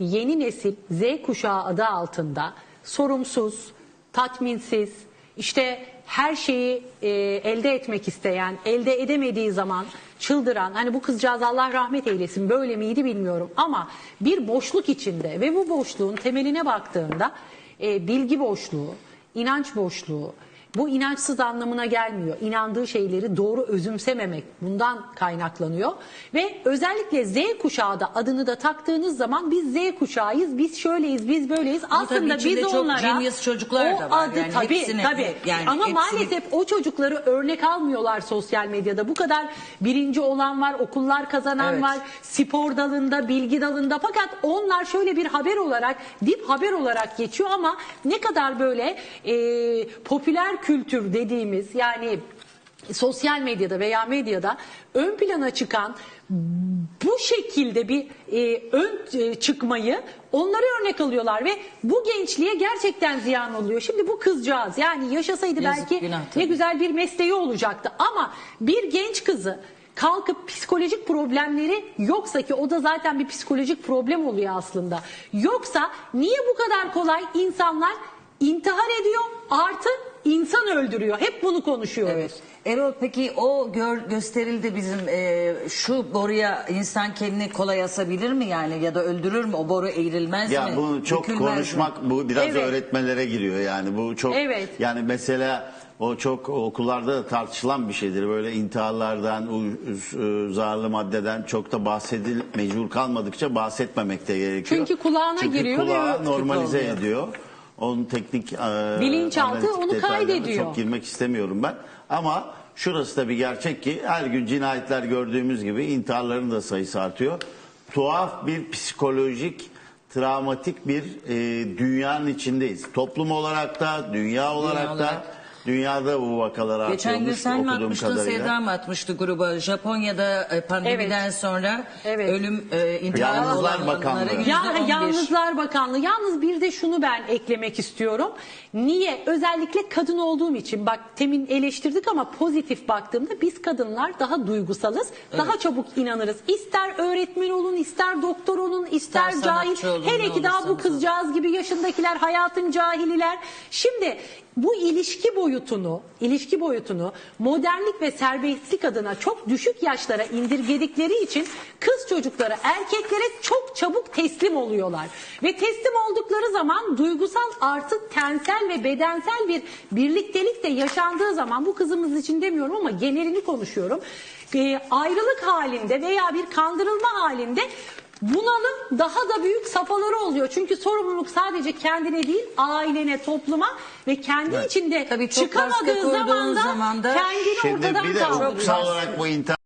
Yeni nesil Z kuşağı adı altında sorumsuz, tatminsiz, işte her şeyi e, elde etmek isteyen, elde edemediği zaman çıldıran, hani bu kızcağız Allah rahmet eylesin böyle miydi bilmiyorum ama bir boşluk içinde ve bu boşluğun temeline baktığında e, bilgi boşluğu, inanç boşluğu, bu inançsız anlamına gelmiyor. İnandığı şeyleri doğru özümsememek bundan kaynaklanıyor. Ve özellikle Z kuşağı da adını da taktığınız zaman biz Z kuşağıyız, biz şöyleyiz, biz böyleyiz. Aslında içinde biz çok onlara genius çocuklar o da var. adı Yani tabii hepsini- tabii. yani Ama hepsini- maalesef o çocukları örnek almıyorlar sosyal medyada. Bu kadar birinci olan var, okullar kazanan Evet. var, spor dalında, bilgi dalında. Fakat onlar şöyle bir haber olarak, dip haber olarak geçiyor ama ne kadar böyle e, popüler kültür dediğimiz yani sosyal medyada veya medyada ön plana çıkan bu şekilde bir e, ön e, çıkmayı onları örnek alıyorlar ve bu gençliğe gerçekten ziyan oluyor. Şimdi bu kızcağız yani yaşasaydı Yazık, belki günah ne güzel bir mesleği olacaktı ama bir genç kızı kalkıp psikolojik problemleri yoksa ki o da zaten bir psikolojik problem oluyor aslında. Yoksa niye bu kadar kolay insanlar intihar ediyor artı insan öldürüyor. Hep bunu konuşuyoruz. Evet. Erol peki o gör, gösterildi bizim e, şu boruya insan kendini kolay asabilir mi yani ya da öldürür mü o boru eğrilmez Ya mi? bunu çok Bükülmez mi? konuşmak bu biraz Evet. öğretmelere giriyor yani bu çok Evet. yani mesela o çok okullarda da tartışılan bir şeydir böyle intiharlardan u- zararlı maddeden çok da bahsedil mecbur kalmadıkça bahsetmemek de gerekiyor. Çünkü kulağına Çünkü giriyor ve kulağa normalize oluyor. ediyor. Onun teknik e, Bilinçaltı analitik onu detaylarına kaydediyor. Çok girmek istemiyorum ben ama şurası da bir gerçek ki her gün cinayetler gördüğümüz gibi intiharların da sayısı artıyor. Tuhaf bir psikolojik travmatik bir e, dünyanın içindeyiz. Toplum olarak da, dünya olarak da olarak. Dünyada bu vakalar Geçen gün artıyormuş sen mi okuduğum atmıştın kadarıyla. Sevda mı atmıştı gruba? Japonya'da e, pandemiden Evet. sonra Evet. ölüm e, intihar Yalnızlar olanlara Bakanlığı. yüzde Ya, on. Yalnızlar Bakanlığı. Yalnız bir de şunu ben eklemek istiyorum. Niye? Özellikle kadın olduğum için bak temin eleştirdik ama pozitif baktığımda biz kadınlar daha duygusalız. Daha çabuk inanırız. İster öğretmen olun, ister doktor olun, ister İster cahil. sanatçı olun, Hele ne ki daha bu olursanız olun. kızcağız gibi yaşındakiler hayatın cahililer. Şimdi bu ilişki boyutunu, ilişki boyutunu modernlik ve serbestlik adına çok düşük yaşlara indirgedikleri için kız çocukları erkeklere çok çabuk teslim oluyorlar. Ve teslim oldukları zaman duygusal artı tensel ve bedensel bir birliktelik de yaşandığı zaman bu kızımız için demiyorum ama genelini konuşuyorum. Ee, ayrılık halinde veya bir kandırılma halinde bunalım daha da büyük safhaları oluyor. Çünkü sorumluluk sadece kendine değil ailene, topluma ve kendi içinde Tabii çok baskı çıkamadığı kurduğun zaman da zaman da- kendini Şimdi ortadan bir de kaldırıyor. hukuksal olarak bu intihar